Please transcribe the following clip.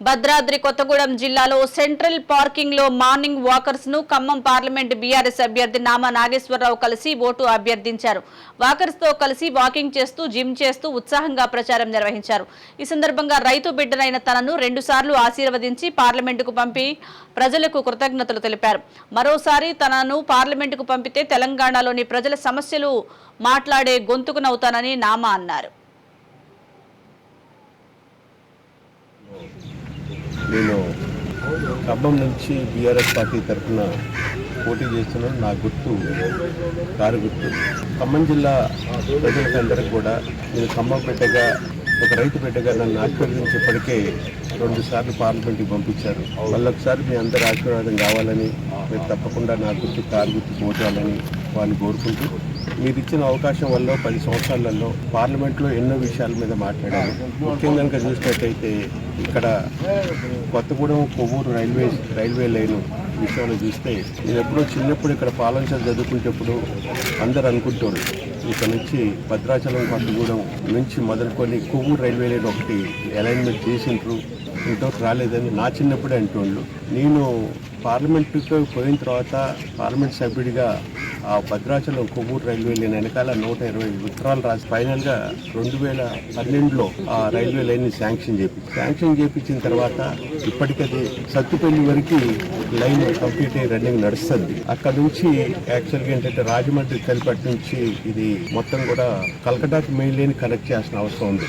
భద్రాద్రి కొత్తగూడెం జిల్లాలో సెంట్రల్ పార్కింగ్లో మార్నింగ్ వాకర్స్ను ఖమ్మం పార్లమెంట్ బీఆర్ఎస్ అభ్యర్థి నామా నాగేశ్వరరావు కలిసి ఓటు అభ్యర్థించారు. వాకర్స్తో కలిసి వాకింగ్ చేస్తూ జిమ్ చేస్తూ ఉత్సాహంగా ప్రచారం నిర్వహించారు. ఈ సందర్భంగా రైతు బిడ్డనైన తనను రెండుసార్లు ఆశీర్వదించి పార్లమెంటుకు పంపి ప్రజలకు కృతజ్ఞతలు తెలిపారు. మరోసారి తనను పార్లమెంటుకు పంపితే తెలంగాణలోని ప్రజల సమస్యలు మాట్లాడే గొంతుకునవుతానని నామా అన్నారు. నేను ఖమ్మం నుంచి బీఆర్ఎస్ పార్టీ తరఫున పోటీ చేస్తున్నాను. నా గుర్తు కారు గుర్తు. ఖమ్మం జిల్లా ప్రజలకందరికీ కూడా నేను ఖమ్మం బిడ్డగా ఒక రైతు బిడ్డగా నన్ను ఆశీర్వదించేప్పటికే రెండు సార్లు పార్లమెంట్కి పంపించారు. మళ్ళొకసారి మీ అందరి ఆశీర్వాదం కావాలని మీరు తప్పకుండా నా గుర్తు కారు గుర్తు పోటాలని వాళ్ళు కోరుకుంటూ మీరు ఇచ్చిన అవకాశం వల్ల పది సంవత్సరాలలో పార్లమెంట్లో ఎన్నో విషయాల మీద మాట్లాడారు. ముఖ్యంగా కనుక చూసినట్టయితే ఇక్కడ Kothagudem Kovvur railway railway line విషయంలో చూస్తే నేను ఎప్పుడో చిన్నప్పుడు ఇక్కడ పాలంచర్ చదువుకునేటప్పుడు అందరు అనుకుంటారు ఇక్కడ నుంచి భద్రాచలం కొత్తగూడెం నుంచి మొదలుకొని కొవ్వూరు రైల్వే లైన్ ఒకటి అలైన్మెంట్ చేసిండ్రు. ఇంతవరకు రాలేదని నా చిన్నప్పుడే అంటుండ్రు. నేను పార్లమెంటుకు పోయిన తర్వాత పార్లమెంట్ సభ్యుడిగా ఆ భద్రాచలం కొవ్వూరు రైల్వే లైన్ వెనకాల నూట ఇరవై ఉత్తరాలు రాసి ఫైనల్గా రెండు వేల పన్నెండులో ఆ రైల్వే లైన్ శాంక్షన్ చేపి శాంక్షన్ చేపించిన తర్వాత ఇప్పటికది సత్తుపల్లి వరకు లైన్ కంప్లీట్ అయ్యి రన్నింగ్ నడుస్తుంది. అక్కడ నుంచి యాక్చువల్గా ఏంటంటే రాజమండ్రి కలిపట్టి నుంచి ఇది మొత్తం కూడా కలకటాకి మెయిన్ లైన్ కనెక్ట్ చేయాల్సిన అవసరం ఉంది.